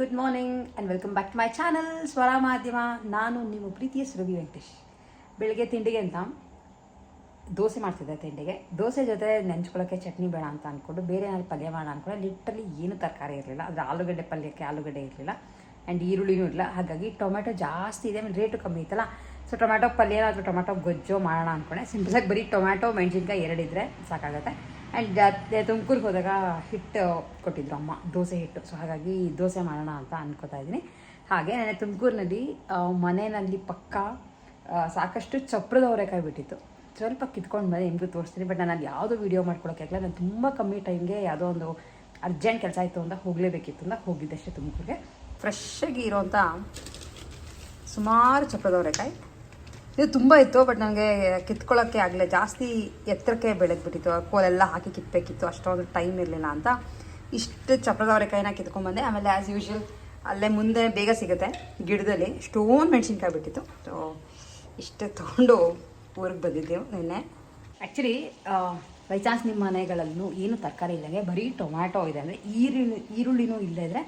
Good morning and welcome back to my channel Swara Madhyama ನಾನು ನಿಮ್ಮ ಪ್ರೀತಿಯ ಸುರಭಿ ವೆಂಕಟೇಶ್. ಬೆಳಗ್ಗೆ ತಿಂಡಿಗೆ ಅಂತ ದೋಸೆ ಮಾಡ್ತಿದ್ದೆ ತಿಂಡಿಗೆ. ದೋಸೆ ಜೊತೆ ನೆಂಚ್ಕೊಳ್ಳೋಕ್ಕೆ ಚಟ್ನಿ ಬೇಡ ಅಂತ ಅಂದ್ಕೊಂಡು ಬೇರೆ ಏನಾದ್ರು ಪಲ್ಯ ಮಾಡೋಣ ಅಂದ್ಕೊಂಡು ಲಿಟ್ರಲಿ ಏನು ತರಕಾರಿ ಇರಲಿಲ್ಲ. ಅದು ಆಲೂಗಡ್ಡೆ ಪಲ್ಯಕ್ಕೆ ಆಲೂಗಡ್ಡೆ ಇರಲಿಲ್ಲ. ಆ್ಯಂಡ್ ಈರುಳ್ಳಿನೂ ಇರಲಿಲ್ಲ. ಹಾಗಾಗಿ ಟೊಮೆಟೊ ಜಾಸ್ತಿ ಇದೆ. ಆಮೇಲೆ ರೇಟು ಕಮ್ಮಿ ಇತ್ತಲ್ಲ ಸೊ ಟೊಮೆಟೊ ಪಲ್ಯ ಅಥವಾ ಟೊಮೆಟೊ ಗೊಜ್ಜೋ ಮಾಡೋಣ ಅಂದ್ಕೊಂಡೆ ಸಿಂಪಲಾಗಿ ಬರೀ ಟೊಮೆಟೊ ಮೆಣಸಿನ್ಕಾಯಿ ಎರಡಿದ್ರೆ ಸಾಕಾಗುತ್ತೆ. ಆ್ಯಂಡ್ ತುಮಕೂರಿಗೆ ಹೋದಾಗ ಹಿಟ್ಟು ಕೊಟ್ಟಿದ್ರು ಅಮ್ಮ, ದೋಸೆ ಹಿಟ್ಟು. ಸೊ ಹಾಗಾಗಿ ದೋಸೆ ಮಾಡೋಣ ಅಂತ ಅನ್ಕೋತಾ ಇದ್ದೀನಿ. ಹಾಗೆ ನಾನು ತುಮಕೂರಿನಲ್ಲಿ ಮನೆಯಲ್ಲಿ ಪಕ್ಕ ಸಾಕಷ್ಟು ಚಪ್ರದ ಅವರೆಕಾಯಿ ಬಿಟ್ಟಿತ್ತು. ಸ್ವಲ್ಪ ಕಿತ್ಕೊಂಡು ಬಂದು, ನಿಮಗೂ ತೋರಿಸ್ತೀನಿ. ಬಟ್ ನಾನು ಯಾವುದೋ ವೀಡಿಯೋ ಮಾಡ್ಕೊಳಕ್ಕಾಗಲ್ಲ ನಾನು ತುಂಬ ಕಮ್ಮಿ ಟೈಮ್ಗೆ ಯಾವುದೋ ಒಂದು ಅರ್ಜೆಂಟ್ ಕೆಲಸ ಆಯಿತು ಅಂತ ಹೋಗಲೇಬೇಕಿತ್ತು ಅಂತ ಹೋಗಿದ್ದಷ್ಟೇ ತುಮಕೂರಿಗೆ. ಫ್ರೆಶ್ಶಾಗಿ ಇರೋಂಥ ಸುಮಾರು ಚಪ್ರದ ಅವರೆಕಾಯಿ. ಇದು ತುಂಬ ಇತ್ತು ಬಟ್ ನನಗೆ ಕಿತ್ಕೊಳ್ಳೋಕ್ಕೆ ಆಗಲಿಲ್ಲ. ಜಾಸ್ತಿ ಎತ್ತರಕ್ಕೆ ಬೆಳೆದ್ಬಿಟ್ಟಿತ್ತು. ಕೋಲೆಲ್ಲ ಹಾಕಿ ಕಿತ್ತಬೇಕಿತ್ತು ಅಷ್ಟೊಂದು ಟೈಮ್ ಇರಲಿಲ್ಲ ಅಂತ. ಇಷ್ಟು ಚಪ್ರದ ಅವರೆಕಾಯಿನ ಕಿತ್ಕೊಂಡ್ಬಂದೆ ಆಮೇಲೆ ಆ್ಯಸ್ ಯೂಶ್ವಲ್ ಅಲ್ಲೇ ಮುಂದೆ ಬೇಗ ಸಿಗುತ್ತೆ. ಗಿಡದಲ್ಲಿ ಸ್ಟೋನ್ ಮೆಣಸಿನ್ಕಾಯಿ ಬಿಟ್ಟಿತ್ತು. ಸೊ ಇಷ್ಟು ತೊಗೊಂಡು ಊರಿಗೆ ಬಂದಿದ್ದೆವು ನಿನ್ನೆ. ಆ್ಯಕ್ಚುಲಿ ಬೈ ಚಾನ್ಸ್ ನಿಮ್ಮ ಮನೆಗಳಲ್ಲೂ ಏನು ತರಕಾರಿ ಇಲ್ಲಂಗೆ ಬರೀ ಟೊಮ್ಯಾಟೊ ಇದೆ. ಅಂದರೆ ಈರುಳ್ಳಿ, ಈರುಳ್ಳಿನೂ ಇಲ್ಲದೇ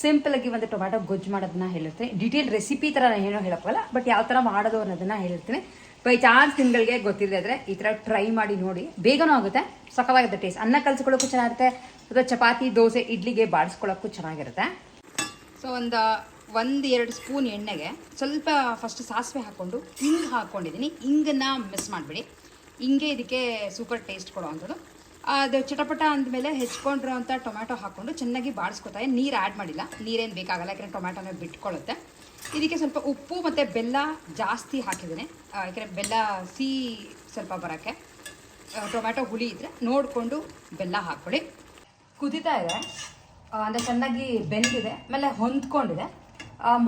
ಸಿಂಪಲಾಗಿ ಒಂದು ಟೊಮ್ಯಾಟೊ ಗೊಜ್ಜು ಮಾಡೋದನ್ನ ಹೇಳಿರ್ತೀನಿ ಡೀಟೇಲ್ ರೆಸಿಪಿ ಥರ ನಾನು ಏನೋ ಹೇಳೋಕ್ಕಲ್ಲ ಬಟ್ ಯಾವ ಥರ ಮಾಡೋದು ಅನ್ನೋದನ್ನ ಹೇಳಿರ್ತೀನಿ ಬೈ ಚಾನ್ಸ್ ತಿಂಗಳಿಗೆ ಗೊತ್ತಿದೆ ಆದರೆ ಈ ಥರ ಟ್ರೈ ಮಾಡಿ ನೋಡಿ. ಬೇಗನೂ ಆಗುತ್ತೆ ಸಖವಾಗುತ್ತೆ ಟೇಸ್ಟ್ ಅನ್ನ ಕಲ್ಸ್ಕೊಳ್ಳೋಕ್ಕೂ ಚೆನ್ನಾಗಿರುತ್ತೆ, ಅಥವಾ ಚಪಾತಿ, ದೋಸೆ, ಇಡ್ಲಿಗೆ ಬಾಡಿಸ್ಕೊಳ್ಳೋಕ್ಕೂ ಚೆನ್ನಾಗಿರುತ್ತೆ. ಸೊ ಒಂದು ಒಂದು ಎರಡು ಸ್ಪೂನ್ ಎಣ್ಣೆಗೆ ಸ್ವಲ್ಪ ಫಸ್ಟ್ ಸಾಸಿವೆ ಹಾಕ್ಕೊಂಡು ಹಿಂಗೆ ಹಾಕ್ಕೊಂಡಿದ್ದೀನಿ ಹಿಂಗನ್ನು ಮಿಸ್ ಮಾಡಿಬಿಡಿ. ಹಿಂಗೆ ಇದಕ್ಕೆ ಸೂಪರ್ ಟೇಸ್ಟ್ ಕೊಡೋ ಅಂಥದ್ದು ಅದು ಚಟಪಟ ಅಂದಮೇಲೆ ಹೆಚ್ಕೊಂಡಿರೋಂಥ ಟೊಮ್ಯಾಟೊ ಹಾಕ್ಕೊಂಡು ಚೆನ್ನಾಗಿ ಬಾಡಿಸ್ಕೊತಾ ನೀರು ಆ್ಯಡ್ ಮಾಡಿಲ್ಲ. ನೀರೇನು ಬೇಕಾಗಲ್ಲ, ಯಾಕಂದರೆ ಟೊಮ್ಯಾಟೊನ ಬಿಟ್ಕೊಳ್ಳುತ್ತೆ ಇದಕ್ಕೆ ಸ್ವಲ್ಪ ಉಪ್ಪು ಮತ್ತು ಬೆಲ್ಲ ಜಾಸ್ತಿ ಹಾಕಿದ್ದೀನಿ. ಯಾಕೆಂದರೆ ಬೆಲ್ಲ ಸಿಹಿ ಸ್ವಲ್ಪ ಬರೋಕ್ಕೆ. ಟೊಮ್ಯಾಟೊ ಹುಳಿ ಇದ್ದರೆ ನೋಡಿಕೊಂಡು ಬೆಲ್ಲ ಹಾಕ್ಕೊಳ್ಳಿ. ಕುದಿತಾ ಇದೆ. ಅಂದರೆ ಚೆನ್ನಾಗಿ ಬೆಂದಿದೆ. ಆಮೇಲೆ ಹೊಂದ್ಕೊಂಡಿದೆ.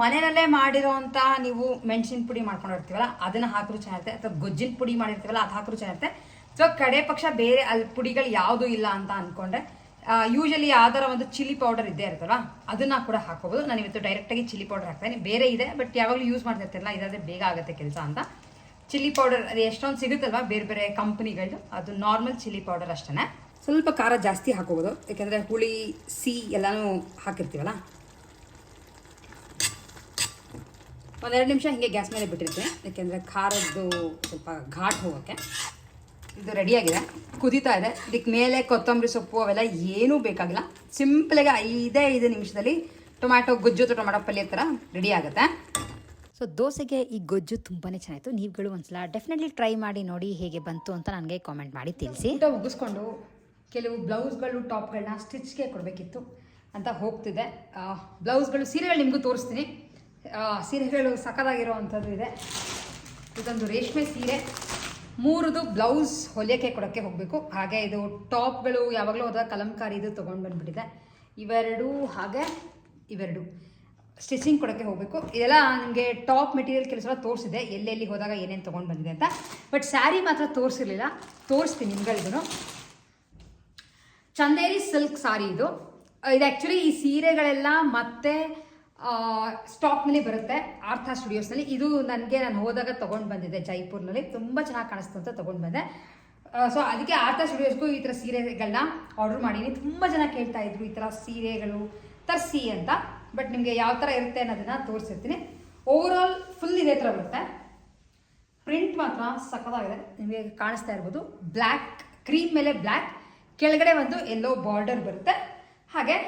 ಮನೆಯಲ್ಲೇ ಮಾಡಿರೋಂಥ ನೀವು ಮೆಣಸಿನ ಪುಡಿ ಮಾಡ್ಕೊಂಡಿರ್ತೀವಲ್ಲ, ಅದನ್ನು ಹಾಕಿದ್ರು ಚೆನ್ನಾಗಿರುತ್ತೆ. ಅಥವಾ ಗೊಜ್ಜಿನ ಪುಡಿ ಮಾಡಿರ್ತೀವಲ್ಲ, ಅದು ಹಾಕಿದ್ರು ಚೆನ್ನಾಗಿರುತ್ತೆ. ಸೊ ಕಡೆ ಪಕ್ಷ ಬೇರೆ ಅಲ್ಲಿ ಪುಡಿಗಳು ಯಾವುದು ಇಲ್ಲ ಅಂತ ಅಂದ್ಕೊಂಡ್ರೆ ಯೂಶಲಿ ಯಾವ್ದಾರ ಒಂದು ಚಿಲ್ಲಿ ಪೌಡರ್ ಇದ್ದೇ ಇರ್ತಲ್ಲ ಅದನ್ನ ಕೂಡ ಹಾಕೋಬೋದು ನಾನು ಇವತ್ತು ಡೈರೆಕ್ಟಾಗಿ ಚಿಲ್ಲಿ ಪೌಡರ್ ಹಾಕ್ತೀನಿ ಬೇರೆ ಇದೆ ಬಟ್ ಯಾವಾಗಲೂ ಯೂಸ್ ಮಾಡ್ತಿರ್ತಿರಲ್ಲ, ಇದಾದ್ರೆ ಬೇಗ ಆಗುತ್ತೆ ಕೆಲಸ ಅಂತ. ಚಿಲ್ಲಿ ಪೌಡರ್ ಅದು ಎಷ್ಟೊಂದು ಸಿಗುತ್ತಲ್ವ? ಬೇರೆ ಬೇರೆ ಕಂಪ್ನಿಗಳು ಅದು ನಾರ್ಮಲ್ ಚಿಲ್ಲಿ ಪೌಡರ್ ಅಷ್ಟೇ ಸ್ವಲ್ಪ ಖಾರ ಜಾಸ್ತಿ ಹಾಕೋಬೋದು ಯಾಕೆಂದರೆ ಹುಳಿ ಸಿ ಎಲ್ಲನೂ ಹಾಕಿರ್ತೀವಲ್ಲ? ಒಂದೆರಡು ನಿಮಿಷ ಹಿಂಗೆ ಗ್ಯಾಸ್ ಮೇಲೆ ಬಿಟ್ಟಿರ್ತೀನಿ. ಯಾಕೆಂದರೆ ಖಾರದ್ದು ಸ್ವಲ್ಪ ಘಾಟ್ ಹೋಗೋಕ್ಕೆ. ಇದು ರೆಡಿಯಾಗಿದೆ ಕುದೀತಾ ಇದೆ. ಇದಕ್ಕೆ ಮೇಲೆ ಕೊತ್ತಂಬರಿ ಸೊಪ್ಪು ಅವೆಲ್ಲ ಏನೂ ಬೇಕಾಗಿಲ್ಲ. ಸಿಂಪಲಾಗಿ ಐದೇ ಐದು ನಿಮಿಷದಲ್ಲಿ ಟೊಮ್ಯಾಟೊ ಗೊಜ್ಜು ಅಥವಾ ಟೊಮ್ಯಾಟೊ ಪಲ್ಯ ಥರ ರೆಡಿ ಆಗುತ್ತೆ. ಸೊ ದೋಸೆಗೆ ಈ ಗೊಜ್ಜು ತುಂಬಾ ಚೆನ್ನಾಯಿತು ನೀವುಗಳು ಒಂದ್ಸಲ ಡೆಫಿನೆಟ್ಲಿ ಟ್ರೈ ಮಾಡಿ ನೋಡಿ ಹೇಗೆ ಬಂತು ಅಂತ ನನಗೆ ಕಾಮೆಂಟ್ ಮಾಡಿ ತಿಳಿಸಿ. ಊಟ ಮುಗಿಸ್ಕೊಂಡು ಕೆಲವು ಬ್ಲೌಸ್ಗಳು ಟಾಪ್ಗಳನ್ನ ಸ್ಟಿಚ್ಗೆ ಕೊಡಬೇಕಿತ್ತು ಅಂತ ಹೋಗ್ತಿದೆ. ಬ್ಲೌಸ್ಗಳು ಸೀರೆಗಳು ನಿಮಗೂ ತೋರಿಸ್ತೀನಿ. ಸೀರೆಗಳು ಸಖತ್ತಾಗಿರೋ ಅಂಥದ್ದು ಇದೆ. ಇದೊಂದು ರೇಷ್ಮೆ ಸೀರೆ. ಮೂರದು ಬ್ಲೌಸ್ ಹೊಲಿಯೋಕ್ಕೆ ಕೊಡೋಕ್ಕೆ ಹೋಗಬೇಕು. ಹಾಗೆ ಇದು ಟಾಪ್ಗಳು ಯಾವಾಗಲೂ ಹೋದಾಗ ಕಲಂಕಾರಿ ಇದು ತೊಗೊಂಡು ಬಂದುಬಿಟ್ಟಿದೆ. ಇವೆರಡು ಹಾಗೆ ಇವೆರಡು. ಸ್ಟಿಚಿಂಗ್ ಕೊಡೋಕ್ಕೆ ಹೋಗಬೇಕು. ಇದೆಲ್ಲ ನನಗೆ ಟಾಪ್ ಮೆಟೀರಿಯಲ್ ಕೆಲಸ ತೋರಿಸಿದೆ. ಎಲ್ಲೆಲ್ಲಿ ಹೋದಾಗ ಏನೇನು ತೊಗೊಂಡು ಬಂದಿದೆ ಅಂತ. ಬಟ್ ಸ್ಯಾರಿ ಮಾತ್ರ ತೋರಿಸಿರಲಿಲ್ಲ. ತೋರಿಸ್ತೀನಿ ನಿಮ್ಗಳಿಗೂ ಚಂದೇರಿ ಸಿಲ್ಕ್ ಸಾರಿ ಇದು. ಇದು ಆ್ಯಕ್ಚುಲಿ ಈ ಸೀರೆಗಳೆಲ್ಲ ಮತ್ತೆ ಸ್ಟಾಕ್ನಲ್ಲಿ ಬರುತ್ತೆ ಆರ್ಥ ಸ್ಟುಡಿಯೋಸ್ನಲ್ಲಿ ಇದು ನನಗೆ ನಾನು ಹೋದಾಗ ತೊಗೊಂಡು ಬಂದಿದ್ದೆ, ಜೈಪುರ್ನಲ್ಲಿ. ತುಂಬ ಚೆನ್ನಾಗಿ ಕಾಣಿಸ್ತು ಅಂತ ತೊಗೊಂಡು ಬಂದೆ. ಸೊ ಅದಕ್ಕೆ ಆರ್ಥ ಸ್ಟುಡಿಯೋಸ್ಗೂ ಈ ಥರ ಸೀರೆಗಳನ್ನ ಆರ್ಡರ್ ಮಾಡೀನಿ. ತುಂಬ ಜನ ಕೇಳ್ತಾ ಇದ್ರು ಈ ಥರ ಸೀರೆಗಳು, ತರಿಸಿ ಅಂತ. ಬಟ್ ನಿಮಗೆ ಯಾವ ಥರ ಇರುತ್ತೆ ಅನ್ನೋದನ್ನ ತೋರಿಸಿರ್ತೀನಿ. ಓವರ್ ಆಲ್ ಫುಲ್ ಇದೇ ಥರ ಬರುತ್ತೆ. ಪ್ರಿಂಟ್ ಮಾತ್ರ ಸಖತ್ತಾಗಿದೆ. ನಿಮಗೆ ಕಾಣಿಸ್ತಾ ಇರ್ಬೋದು. ಬ್ಲ್ಯಾಕ್ ಕ್ರೀಮ್ ಮೇಲೆ ಬ್ಲ್ಯಾಕ್ ಕೆಳಗಡೆ ಒಂದು ಎಲ್ಲೋ ಬಾರ್ಡರ್ ಬರುತ್ತೆ. ಹಾಗೆ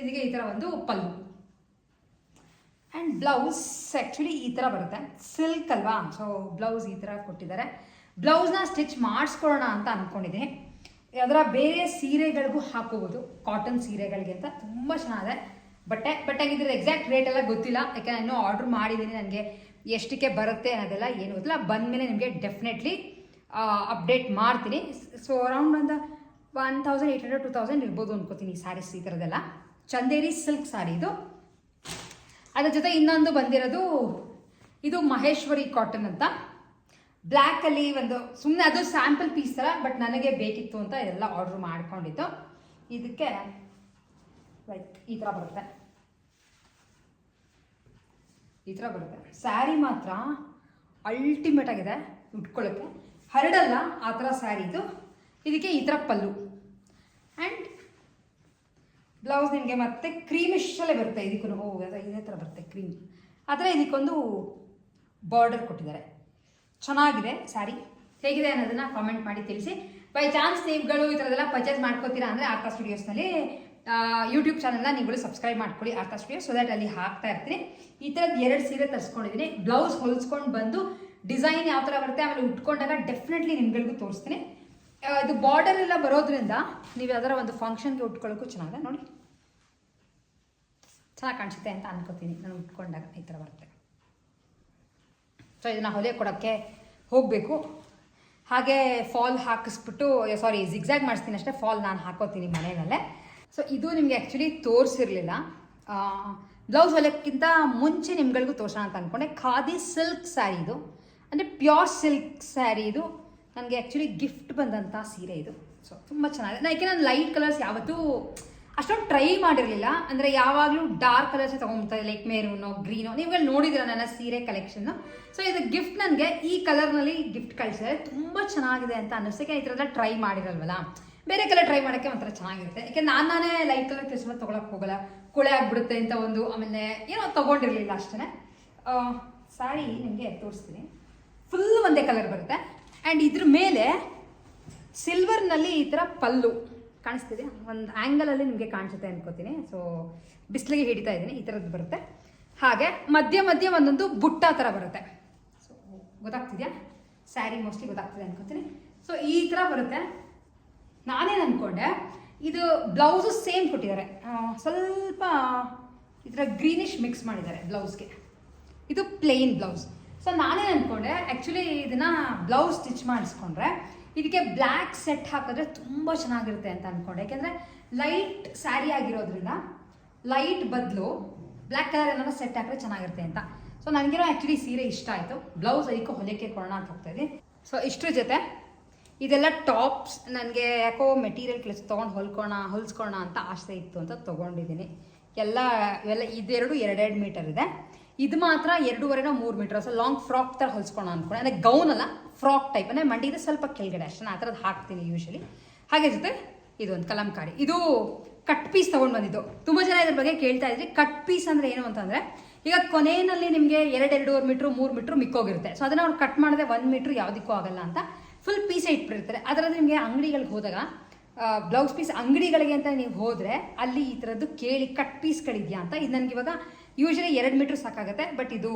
ಇದಕ್ಕೆ ಈ ಥರ ಒಂದು ಪಲ್ಲು. ಆ್ಯಂಡ್ ಬ್ಲೌಸ್ ಆ್ಯಕ್ಚುಲಿ ಈ ಥರ ಬರುತ್ತೆ. ಸಿಲ್ಕ್ ಅಲ್ವಾ? ಸೊ ಬ್ಲೌಸ್ ಈ ಥರ ಕೊಟ್ಟಿದ್ದಾರೆ ಬ್ಲೌಸ್ನ ಸ್ಟಿಚ್ ಮಾಡಿಸ್ಕೊಳ್ಳೋಣ ಅಂತ ಅಂದ್ಕೊಂಡಿದ್ದೀನಿ ಅದರ ಬೇರೆ ಸೀರೆಗಳಿಗೂ ಹಾಕೋಬೋದು ಕಾಟನ್ ಸೀರೆಗಳಿಗೆ ಅಂತ ತುಂಬ ಚೆನ್ನಾಗಿದೆ. ಬಟ್ಟೆ ಬಟ್ ಹಾಗಿದ್ರೆ ಎಕ್ಸಾಕ್ಟ್ ರೇಟ್ ಎಲ್ಲ ಗೊತ್ತಿಲ್ಲ. ಯಾಕೆ ನಾನು ಆರ್ಡ್ರ್ ಮಾಡಿದ್ದೀನಿ. ನನಗೆ ಎಷ್ಟಕ್ಕೆ ಬರುತ್ತೆ ಅನ್ನೋದೆಲ್ಲ ಏನು ಗೊತ್ತಿಲ್ಲ. ಬಂದಮೇಲೆ ನಿಮಗೆ ಡೆಫಿನೆಟ್ಲಿ ಅಪ್ಡೇಟ್ ಮಾಡ್ತೀನಿ. ಸೊ ಅರೌಂಡ್ ಒಂದು one thousand eight hundred two thousand ಇರ್ಬೋದು ಅನ್ಕೋತೀನಿ ಸ್ಯಾರೀಸ್ ಈ ಥರದ್ದೆಲ್ಲ ಚಂದೇರಿ ಸಿಲ್ಕ್ ಸಾರಿ ಇದು. ಅದ್ರ ಜೊತೆ ಇನ್ನೊಂದು ಬಂದಿರೋದು ಇದು ಮಹೇಶ್ವರಿ ಕಾಟನ್ ಅಂತ. ಬ್ಲ್ಯಾಕಲ್ಲಿ ಒಂದು ಸುಮ್ಮನೆ ಅದು ಸ್ಯಾಂಪಲ್ ಪೀಸ್ ಥರ ಬಟ್ ನನಗೆ ಬೇಕಿತ್ತು ಅಂತ ಎಲ್ಲ ಆರ್ಡರ್ ಮಾಡ್ಕೊಂಡಿದ್ದು. ಇದಕ್ಕೆ ಲೈಕ್ ಈ ಥರ ಬರುತ್ತೆ. ಈ ಥರ ಬರುತ್ತೆ. ಸ್ಯಾರಿ ಮಾತ್ರ ಅಲ್ಟಿಮೇಟ್ ಆಗಿದೆ ಉಟ್ಕೊಳ್ಳೋಕ್ಕೆ. ಹರಡಲ್ಲ, ಆ ಥರ ಸ್ಯಾರಿ ಇದು. ಇದಕ್ಕೆ ಈ ಥರ ಪಲ್ಲು. ಆ್ಯಂಡ್ ಬ್ಲೌಸ್ ನಿಮಗೆ ಮತ್ತೆ ಕ್ರೀಮಿಶಲ್ಲೇ ಬರುತ್ತೆ? ಇದಕ್ಕೂ ಓ ಇದೇ ಥರ ಬರುತ್ತೆ ಕ್ರೀಮ್ ಆದರೆ ಇದಕ್ಕೊಂದು ಬಾರ್ಡರ್ ಕೊಟ್ಟಿದ್ದಾರೆ. ಚೆನ್ನಾಗಿದೆ ಸ್ಯಾರಿ ಹೇಗಿದೆ ಅನ್ನೋದನ್ನು ಕಾಮೆಂಟ್ ಮಾಡಿ ತಿಳಿಸಿ. ಬೈ ಚಾನ್ಸ್ ನೀವುಗಳು ಈ ಥರದೆಲ್ಲ ಪರ್ಚೇಸ್ ಮಾಡ್ಕೋತೀರಾ ಅಂದರೆ ಆರ್ತಾ ಸ್ಟುಡಿಯೋಸ್ನಲ್ಲಿ ಯೂಟ್ಯೂಬ್ ಚಾನಲ್ನ ನೀವುಗಳು ಸಬ್ಸ್ಕ್ರೈಬ್ ಮಾಡ್ಕೊಳ್ಳಿ ಆರ್ತಾ ಸ್ಟುಡಿಯೋ ಸೊ ದ್ಯಾಟ್ ಅಲ್ಲಿ ಹಾಕ್ತಾ ಇರ್ತೀನಿ. ಈ ಥರದ್ದು ಎರಡು ಸೀರೆ ತರಿಸ್ಕೊಂಡಿದ್ದೀನಿ. ಬ್ಲೌಸ್ ಹೊಲಿಸ್ಕೊಂಡು ಬಂದು ಡಿಸೈನ್ ಯಾವ ಥರ ಬರುತ್ತೆ ಆಮೇಲೆ ಉಟ್ಕೊಂಡಾಗ ಡೆಫಿನೆಟ್ಲಿ ನಿಮ್ಗಳಿಗೂ ತೋರಿಸ್ತೀನಿ. ಇದು ಬಾರ್ಡರ್ ಎಲ್ಲ ಬರೋದ್ರಿಂದ ನೀವು ಯಾವ್ದಾರ ಒಂದು ಫಂಕ್ಷನ್ಗೆ ಉಟ್ಕೊಳ್ಳೋಕ್ಕೂ ಚೆನ್ನಾಗಿದೆ. ನೋಡಿ. ಚೆನ್ನಾಗಿ ಕಾಣಿಸುತ್ತೆ ಅಂತ ಅನ್ಕೋತೀನಿ. ನಾನು ಉಟ್ಕೊಂಡಾಗ ಈ ಥರ ಬರುತ್ತೆ. ಸೊ ಇದನ್ನು ಹೊಲೆ ಕೊಡೋಕ್ಕೆ ಹೋಗಬೇಕು. ಹಾಗೆ ಫಾಲ್ ಹಾಕಿಸ್ಬಿಟ್ಟು ಸಾರಿ ಜಿಗ್ಸಾಗ್ ಮಾಡಿಸ್ತೀನಿ ಅಷ್ಟೇ. ಫಾಲ್ ನಾನು ಹಾಕೋತೀನಿ ಮನೆಯಲ್ಲೇ. ಸೊ ಇದು ನಿಮಗೆ ಆ್ಯಕ್ಚುಲಿ ತೋರಿಸಿರಲಿಲ್ಲ. ಬ್ಲೌಸ್ ಹೊಲಿಯೋಕ್ಕಿಂತ ಮುಂಚೆ ನಿಮ್ಗಳಿಗೂ ತೋರಿಸೋಣ ಅಂತ ಅಂದ್ಕೊಂಡೆ ಖಾದಿ ಸಿಲ್ಕ್ ಸ್ಯಾರಿ ಇದು. ಅಂದರೆ ಪ್ಯೂರ್ ಸಿಲ್ಕ್ ಸ್ಯಾರಿ ಇದು. ನನಗೆ ಆ್ಯಕ್ಚುಲಿ ಗಿಫ್ಟ್ ಬಂದಂಥ ಸೀರೆ ಇದು. ಸೊ ತುಂಬ ಚೆನ್ನಾಗಿದೆ. ನಾನು ಯಾಕೆ ನಾನು ಲೈಟ್ ಕಲರ್ಸ್ ಯಾವತ್ತೂ ಅಷ್ಟೊಂದು ಟ್ರೈ ಮಾಡಿರಲಿಲ್ಲ. ಅಂದರೆ ಯಾವಾಗಲೂ ಡಾರ್ಕ್ ಕಲರ್ಸ್ ತೊಗೊಂಬಿಡ್ತಾರೆ ಲೈಕ್ ಮೇರೂನೋ ಗ್ರೀನೋ ನೀವುಗಳು ನೋಡಿದಿರ ನನ್ನ ಸೀರೆ ಕಲೆಕ್ಷನ್ನು ಸೊ ಇದು ಗಿಫ್ಟ್ ನನಗೆ ಈ ಕಲರ್ನಲ್ಲಿ ಗಿಫ್ಟ್ ಕಳಿಸಿದ್ರೆ ತುಂಬ ಚೆನ್ನಾಗಿದೆ ಅಂತ ಅನ್ನಿಸ್ತಕ್ಕೆ ಈ ಥರದೆಲ್ಲ ಟ್ರೈ ಮಾಡಿರಲ್ವಲ್ಲ. ಬೇರೆ ಕಲರ್ ಟ್ರೈ ಮಾಡೋಕ್ಕೆ ಒಂಥರ ಚೆನ್ನಾಗಿರುತ್ತೆ. ಯಾಕೆ ನಾನು ನಾನೇ ಲೈಟ್ ಕಲರ್ ಕ್ರಿಸ್ಮಸ್ ತೊಗೊಳಕ್ಕೆ ಹೋಗಲ್ಲ. ಕೊಳೆ ಆಗಿಬಿಡುತ್ತೆ ಅಂತ ಒಂದು ಆಮೇಲೆ ಏನೋ ತೊಗೊಂಡಿರಲಿಲ್ಲ ಅಷ್ಟೇ ಸಾರಿ ನಿಮಗೆ ತೋರಿಸ್ತೀನಿ. ಫುಲ್ ಒಂದೇ ಕಲರ್ ಬರುತ್ತೆ. ಆ್ಯಂಡ್ ಇದ್ರ ಮೇಲೆ ಸಿಲ್ವರ್ನಲ್ಲಿ ಈ ಥರ ಪಲ್ಲು ಕಾಣಿಸ್ತಿದೆ. ಒಂದು ಆ್ಯಂಗಲಲ್ಲಿ ನಿಮಗೆ ಕಾಣಿಸುತ್ತೆ ಅನ್ಕೋತೀನಿ. ಸೊ ಬಿಸಿಲಿಗೆ ಹಿಡಿತಾ ಇದ್ದೀನಿ. ಈ ಥರದ್ದು ಬರುತ್ತೆ. ಹಾಗೆ ಮಧ್ಯ ಮಧ್ಯ ಒಂದೊಂದು ಬುಟ್ಟ ಥರ ಬರುತ್ತೆ. ಸೊ ಗೊತ್ತಾಗ್ತಿದೆಯಾ? ಸ್ಯಾರಿ ಮೋಸ್ಟ್ಲಿ ಗೊತ್ತಾಗ್ತಿದೆ ಅನ್ಕೋತೀನಿ. ಸೊ ಈ ಥರ ಬರುತ್ತೆ. ನಾನೇನು ಅಂದ್ಕೊಂಡೆ ಇದು ಬ್ಲೌಸು ಸೇಮ್ ಕೊಟ್ಟಿದ್ದಾರೆ. ಸ್ವಲ್ಪ ಈ ಥರ ಗ್ರೀನಿಶ್ ಮಿಕ್ಸ್ ಮಾಡಿದ್ದಾರೆ ಬ್ಲೌಸ್ಗೆ ಇದು ಪ್ಲೇನ್ ಬ್ಲೌಸ್ ಸೊ ನಾನೇ ಅಂದ್ಕೊಂಡೆ ಆ್ಯಕ್ಚುಲಿ ಇದನ್ನ ಬ್ಲೌಸ್ ಸ್ಟಿಚ್ ಮಾಡಿಸ್ಕೊಂಡ್ರೆ, ಇದಕ್ಕೆ ಬ್ಲ್ಯಾಕ್ ಸೆಟ್ ಹಾಕಿದ್ರೆ ತುಂಬ ಚೆನ್ನಾಗಿರುತ್ತೆ ಅಂತ ಅಂದ್ಕೊಂಡೆ ಯಾಕೆಂದರೆ ಲೈಟ್ ಸ್ಯಾರಿ ಆಗಿರೋದ್ರಿಂದ ಲೈಟ್ ಬದಲು ಬ್ಲ್ಯಾಕ್ ಕಲರ್ ಏನಾದ್ರು ಸೆಟ್ ಹಾಕಿದ್ರೆ ಚೆನ್ನಾಗಿರುತ್ತೆ ಅಂತ. ಸೊ ನನಗಿರೋ ಆ್ಯಕ್ಚುಲಿ ಸೀರೆ ಇಷ್ಟ ಆಯಿತು. ಬ್ಲೌಸ್ ಅದಕ್ಕೆ ಹೊಲಿಕೆ ಕೊಡೋಣ ಅಂತ ಹೋಗ್ತಾ ಇದ್ದೀನಿ. ಸೊ ಇಷ್ಟ್ರ ಜೊತೆ ಇದೆಲ್ಲ ಟಾಪ್ಸ್ ನನಗೆ ಯಾಕೋ ಮೆಟೀರಿಯಲ್ ಕೆಲಸ ತೊಗೊಂಡು ಹೊಲ್ಕೋಣ, ಹೊಲ್ಸ್ಕೋಣ ಅಂತ ಆಸೆ ಇತ್ತು ಅಂತ ತೊಗೊಂಡಿದ್ದೀನಿ. ಎಲ್ಲ, ಇವೆಲ್ಲ ಇದೆರಡು ಎರಡೆರಡು ಮೀಟರ್ ಇದೆ. ಇದು ಮಾತ್ರ ಎರಡೂವರೆನೋ ಮೂರು ಮೀಟರ್ ಸೊ ಲಾಂಗ್ ಫ್ರಾಕ್ ಥರ ಹೊಲ್ಸ್ಕೋಣ ಅಂದ್ಕೊಂಡೆ ಅಂದರೆ ಗೌನ್ ಅಲ್ಲ ಫ್ರಾಕ್ ಟೈಪ್ ಅಂದರೆ ಮಂಡಿದ ಸ್ವಲ್ಪ ಕೆಳಗಡೆ ಅಷ್ಟೇ ನಾನು ಆ ಥರದ್ದು ಹಾಕ್ತೀನಿ ಯೂಶಲಿ ಹಾಗೆ ಜೊತೆ ಇದೊಂದು ಕಲಂಕಾರಿ. ಇದು ಕಟ್ ಪೀಸ್ ತೊಗೊಂಡು ಬಂದಿದ್ದು. ತುಂಬ ಜನ ಇದ್ರ ಬಗ್ಗೆ ಕೇಳ್ತಾ ಇದ್ರಿ. ಕಟ್ ಪೀಸ್ ಅಂದರೆ ಏನು ಅಂತಂದರೆ, ಈಗ ಕೊನೆಯಲ್ಲಿ ನಿಮಗೆ ಎರಡು, ಎರಡೂವರೆ ಮೀಟ್ರು, ಮೂರು ಮೀಟ್ರು ಮಿಕ್ಕೋಗಿರುತ್ತೆ. ಸೊ ಅದನ್ನ ಅವ್ರು ಕಟ್ ಮಾಡಿದ್ರೆ ಒಂದು ಮೀಟ್ರ್ ಯಾವುದಕ್ಕೂ ಆಗಲ್ಲ ಅಂತ ಫುಲ್ ಪೀಸೇ ಇಟ್ಬಿಟ್ಟಿರ್ತಾರೆ. ಅದರಲ್ಲಿ ನಿಮಗೆ ಅಂಗಡಿಗಳಿಗೆ ಹೋದಾಗ ಬ್ಲೌಸ್ ಪೀಸ್ ಅಂಗಡಿಗಳಿಗೆ ಅಂತ ನೀವು ಹೋದರೆ, ಅಲ್ಲಿ ಈ ಥರದ್ದು ಕೇಳಿ ಕಟ್ ಪೀಸ್ಗಳಿದೆಯಾ ಅಂತ, ಇದು ನನಗೆ ಇವಾಗ ಯೂಶಲಿ ಎರಡು ಮೀಟ್ರ್ ಸಾಕಾಗುತ್ತೆ ಬಟ್ ಇದು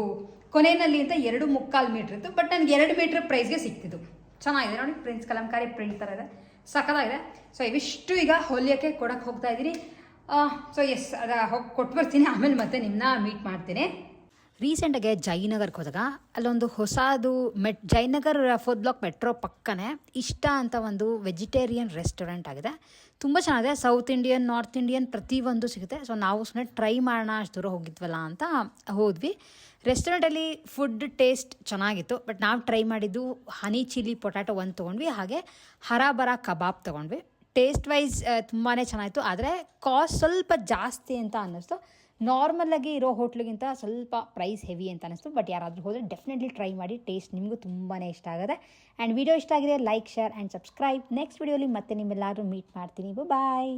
ಕೊನೆಯಲ್ಲಿ ಅಂತ ಎರಡು ಮುಕ್ಕಾಲು ಮೀಟ್ರ್ ಇತ್ತು ಬಟ್ ನನಗೆ ಎರಡು ಮೀಟ್ರ್ ಪ್ರೈಸ್ಗೆ ಸಿಕ್ತಿದ್ದು ಚೆನ್ನಾಗಿದೆ. ನೋಡಿ ಪ್ರಿಂಟ್ಸ್ ಕಲಂಕಾರಿ ಪ್ರಿಂಟ್ ಥರ ಇದೆ. ಸಖತ್ತಾಗಿದೆ ಸೊ ಇವಿಷ್ಟು ಈಗ ಹೊಲಿಯೋಕ್ಕೆ ಕೊಡಕ್ಕೆ ಹೋಗ್ತಾ ಇದ್ದೀನಿ. ಸೊ ಎಸ್ ಅದ ಹೋಗಿ ಕೊಟ್ಟು ಬರ್ತೀನಿ ಆಮೇಲೆ ಮತ್ತೆ ನಿಮ್ಮನ್ನ ಮೀಟ್ ಮಾಡ್ತೀನಿ. ರೀಸೆಂಟಾಗೆ ಜಯನಗರ್ಗೆ ಹೋದಾಗ, ಅಲ್ಲೊಂದು ಹೊಸದು ಮೆಟ್ ಜಯನಗರ್ ಫೋರ್ತ್ ಬ್ಲಾಕ್ ಮೆಟ್ರೋ ಪಕ್ಕನೇ ಇಷ್ಟ ಅಂತ ಒಂದು ವೆಜಿಟೇರಿಯನ್ ರೆಸ್ಟೋರೆಂಟ್ ಆಗಿದೆ. ತುಂಬ ಚೆನ್ನಾಗಿದೆ. ಸೌತ್ ಇಂಡಿಯನ್, ನಾರ್ತ್ ಇಂಡಿಯನ್ ಪ್ರತಿಯೊಂದು ಸಿಗುತ್ತೆ. ಸೊ ನಾವು ಸುಮ್ಮನೆ ಟ್ರೈ ಮಾಡೋಣ, ಅಷ್ಟು ದೂರ ಹೋಗಿದ್ವಲ್ಲ ಅಂತ ಹೋದ್ವಿ. ರೆಸ್ಟೋರೆಂಟಲ್ಲಿ ಫುಡ್ ಟೇಸ್ಟ್ ಚೆನ್ನಾಗಿತ್ತು. ಬಟ್ ನಾವು ಟ್ರೈ ಮಾಡಿದ್ದು ಹನಿ ಚಿಲ್ಲಿ ಪೊಟ್ಯಾಟೊ ಒಂದು ತೊಗೊಂಡ್ವಿ. ಹಾಗೆ ಹರಾಬರ ಕಬಾಬ್ ತೊಗೊಂಡ್ವಿ. ಟೇಸ್ಟ್ ವೈಸ್ ತುಂಬಾ ಚೆನ್ನಾಗಿತ್ತು. ಆದರೆ ಕಾಸ್ಟ್ ಸ್ವಲ್ಪ ಜಾಸ್ತಿ ಅಂತ ಅನ್ನಿಸ್ತು. ನಾರ್ಮಲಾಗಿ ಇರೋ ಹೋಟ್ಲಿಗಿಂತ ಸ್ವಲ್ಪ ಪ್ರೈಸ್ ಹೆವಿ ಅಂತ ಅನಿಸ್ತು ಬಟ್ ಯಾರಾದರೂ ಹೋದರೆ ಡೆಫಿನೆಟ್ಲಿ ಟ್ರೈ ಮಾಡಿ ಟೇಸ್ಟ್ ನಿಮಗೂ ತುಂಬಾ ಇಷ್ಟ ಆಗುತ್ತೆ. ಆ್ಯಂಡ್ ವಿಡಿಯೋ ಇಷ್ಟ ಆಗಿದೆ like share and subscribe next ವಿಡಿಯೋಲಿ ಮತ್ತೆ ನಿಮ್ಮೆಲ್ಲರೂ ಮೀಟ್ ಮಾಡ್ತೀನಿ. ಬಾಯ್